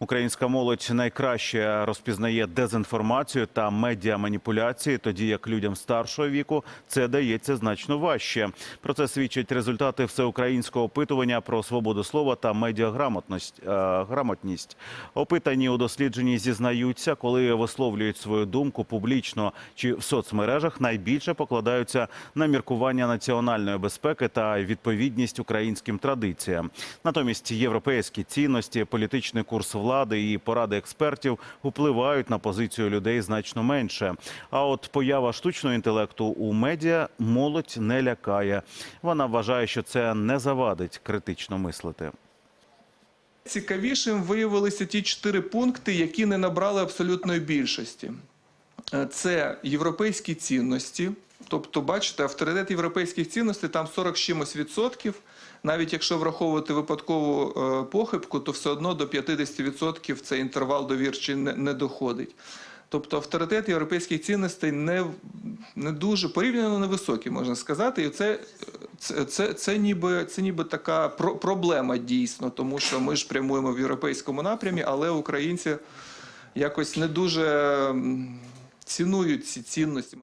Українська молодь найкраще розпізнає дезінформацію та медіаманіпуляції, тоді як людям старшого віку це дається значно важче. Про це свідчать результати всеукраїнського опитування про свободу слова та медіаграмотність. е, грамотність. Опитані у дослідженні зізнаються, коли висловлюють свою думку публічно чи в соцмережах, найбільше покладаються на міркування національної безпеки та відповідність українським традиціям. Натомість європейські цінності, політичний курс влади і поради експертів впливають на позицію людей значно менше. А от поява штучного інтелекту у медіа молодь не лякає. Вона вважає, що це не завадить критично мислити. Цікавішим виявилися ті чотири пункти, які не набрали абсолютної більшості. Е, Це європейські цінності. Тобто, бачите, авторитет європейських цінностей там 40 з чимось відсотків. Навіть якщо враховувати випадкову е, похибку, то все одно до 50% цей інтервал довірчий не, доходить. Тобто авторитет європейських цінностей не, не дуже порівняно невисокий, можна сказати. І це, це, це, це, ніби, це ніби така про- проблема дійсно, тому що ми ж прямуємо в європейському напрямі, але українці якось не дуже цінують ці цінності.